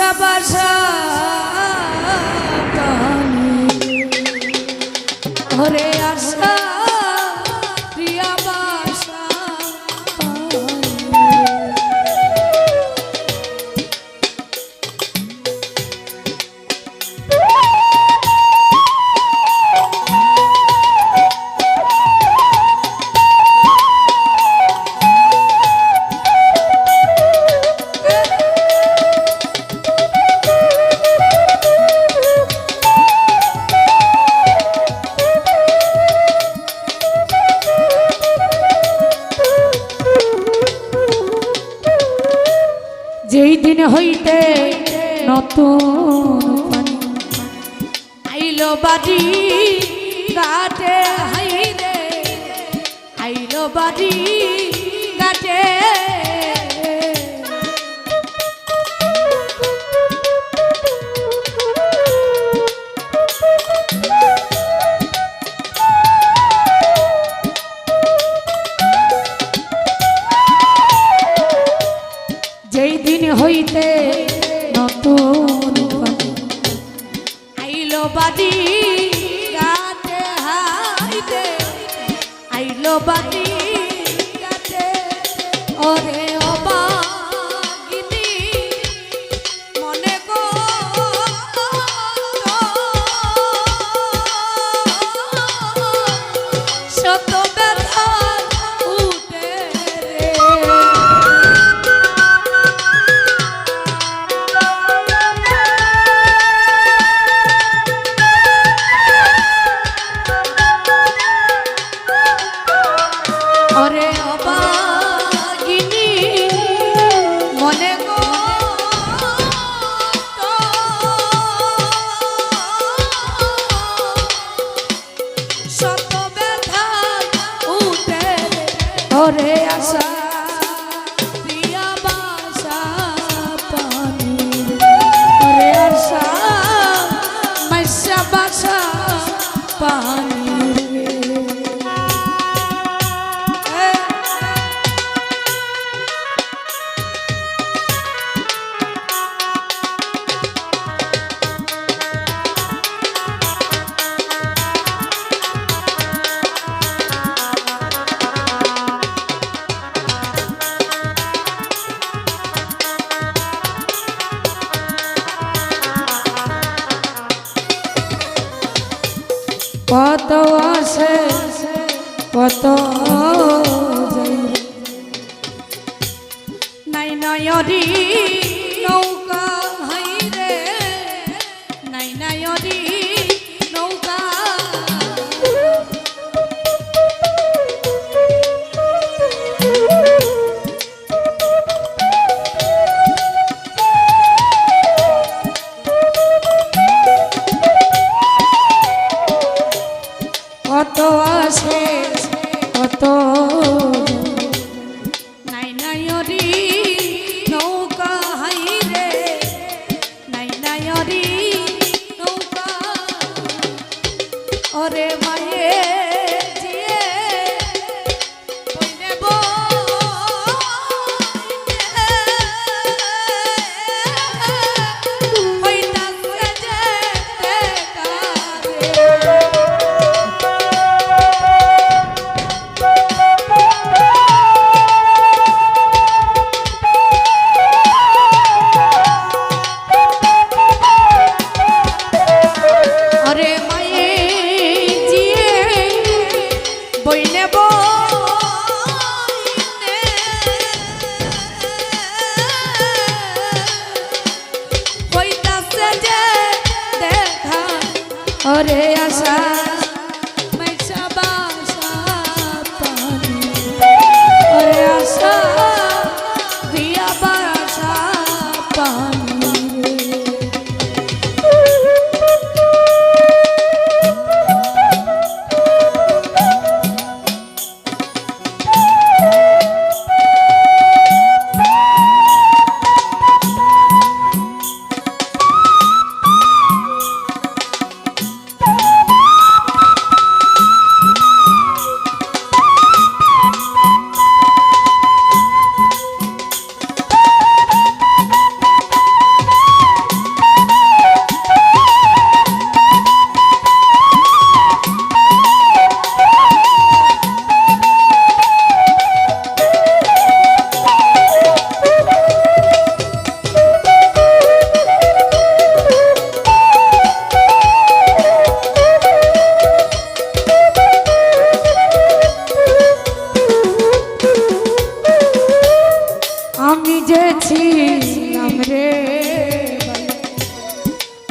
বাসা বাসা। হইতে নতুন আইলো বাড়ি গাটে হাইরে আইলো বাড়ি বাতি কত নাই নয়রী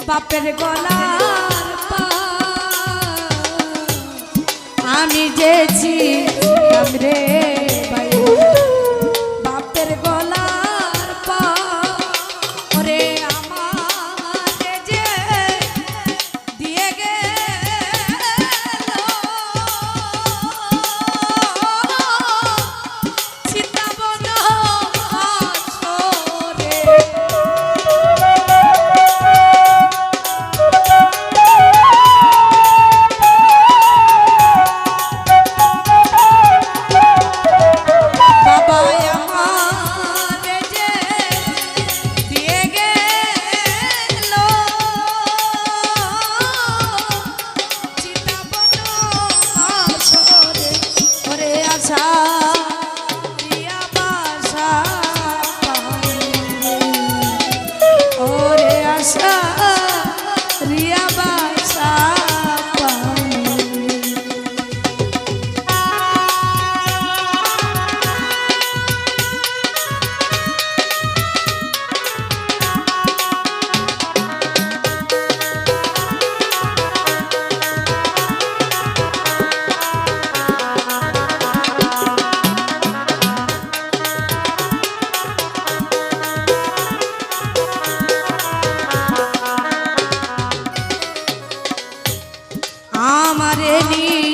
বাপের গলার। আমি যেছিলাম রে আমারে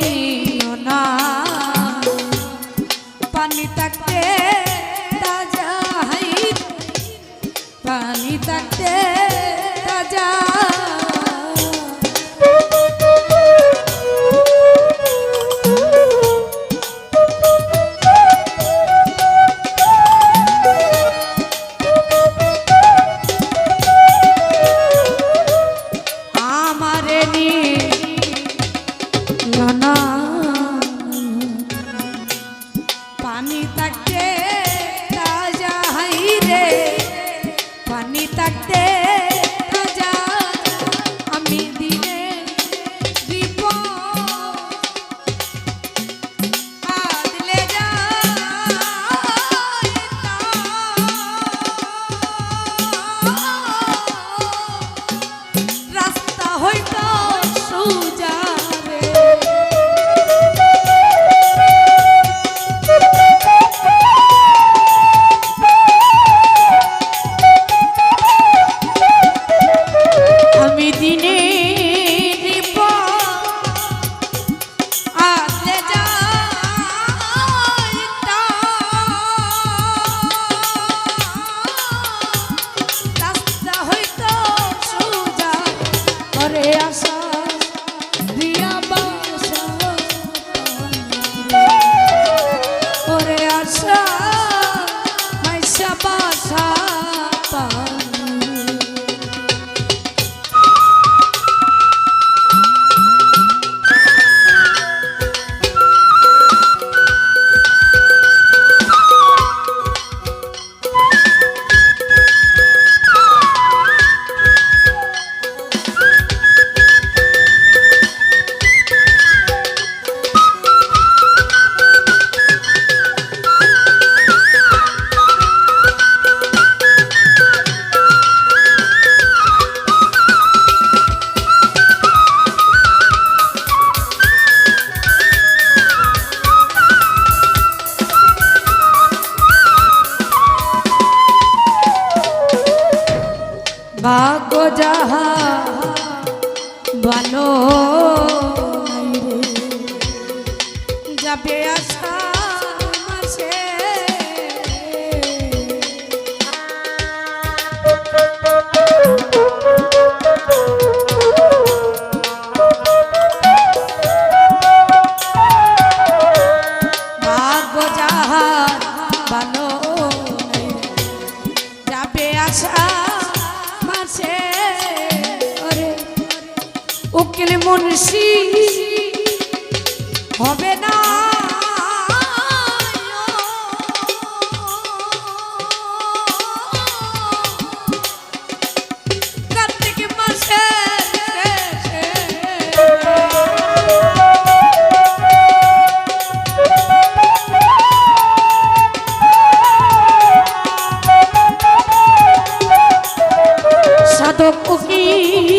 সাধক উকিল